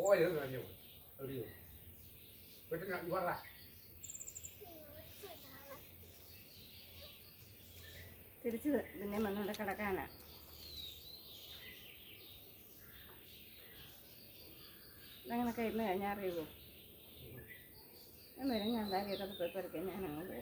പോയത് പറഞ്ഞു. എവിടെയോ വീട്ടിൽ പറ തിരിച്ച് പിന്നെ വന്നുകൊണ്ട് കിടക്കാനാ. അങ്ങനെയൊക്കെ ഇരുന്ന് കഴിഞ്ഞാൽ അറിയുമോ? ഞാൻ വരും ഞാൻ കാര്യമായിട്ടൊക്കെ പോയി പറിക്കാൻ ഞാൻ അങ്ങ്